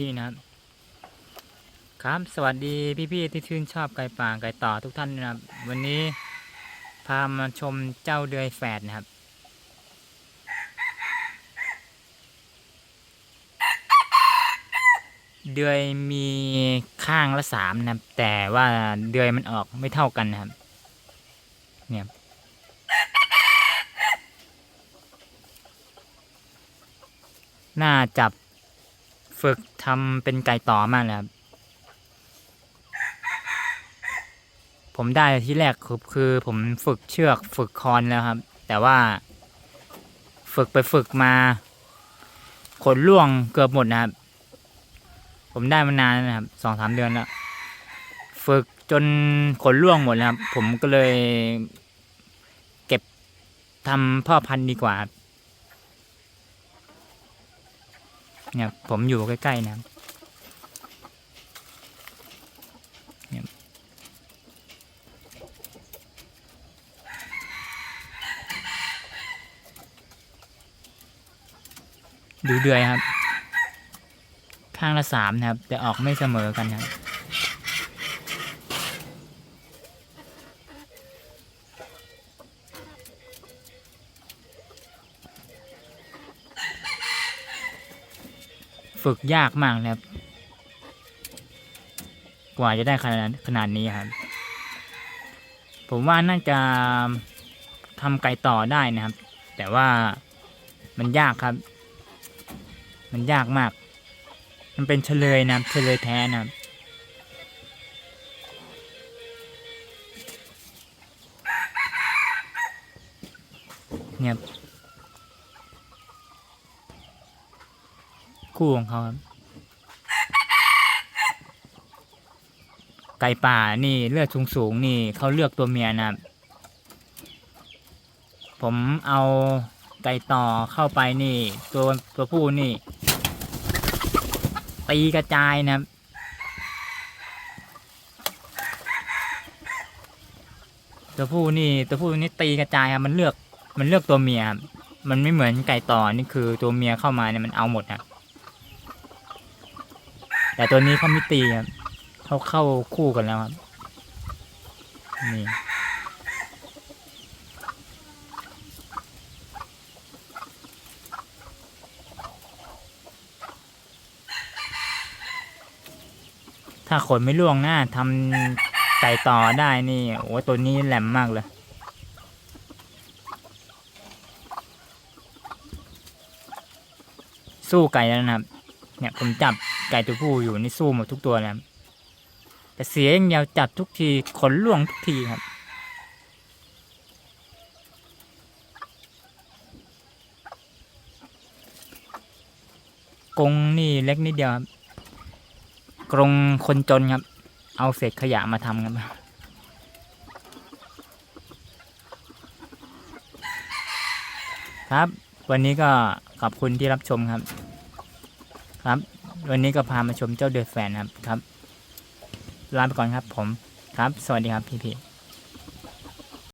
นี่นะครับ ครับสวัสดีพี่ๆที่ชื่นชอบไก่ป่าไก่ต่อทุกท่านนะครับ วันนี้พามาชมเจ้าเดือยแฝดนะครับ เดือยมีข้างละสามนะครับ แต่ว่าเดือยมันออกไม่เท่ากันนะครับ เนี่ยน่าจับ ฝึกทำเป็นไก่ต่อมากเลยครับผมได้ที่แรกคือคือผมฝึกเชือกฝึกคอนแล้วครับ แต่ว่า ฝึกไปฝึกมาขนล่วงเกือบหมดนะครับ ผมได้มานานนะครับสองสามเดือนแล้วฝึกจนขนล่วงหมดแล้วครับ ผมก็เลย เก็บทำพ่อพันธุ์ดีกว่าครับ เนี่ยผมอยู่ใกล้ๆนะเนี่ยดูเดือยครับ ข้างละสามนะครับ แต่ออกไม่เสมอกันครับ ฝึกยากมากนะครับ กว่าจะได้ขนาดขนาดนี้ครับ ผมว่าน่าจะทำไก่ต่อได้นะครับ แต่ว่ามันยากครับ มันยากมาก มันเป็นเฉลยนะครับเฉลยแท้นะครับเนี่ย คู่ของเขาครับ ไก่ป่านี่เลือดสูงสูงนี่เขาเลือกตัวเมียนะครับ ผมเอาไก่ต่อเข้าไปนี่ ตัวตัวผู้นี่ ตีกระจายนะครับตัวผู้นี่ตัวผู้นี่ตีกระจายครับมันเลือกมันเลือกตัวเมียครับมันไม่เหมือนไก่ต่อนี่คือตัวเมียเข้ามาเนี่ยมันเอาหมดครับ แต่ตัวนี้เขาไม่ตีครับเขาเข้าคู่กันแล้วครับนี่ถ้าขนไม่ล่วงหน้าทำไก่ต่อได้นี่โอ้ตัวนี้แหลมมากเลยสู้ไก่แล้วนะครับ เนี่ยผมจับไก่ตัวผู้อยู่นี่สู้หมดทุกตัวแล้วแต่เสียอย่างเดียวจับทุกทีขนล่วงทุกทีครับ กรงนี่เล็กนิดเดียวครับกรงคนจนครับ เอาเศษขยะมาทำครับครับ วันนี้ก็ขอบคุณที่รับชมครับ ครับ วันนี้ก็พามาชมเจ้าเดือดแฟนครับครับ ลาไปก่อนครับผม ครับ สวัสดีครับพี่พี่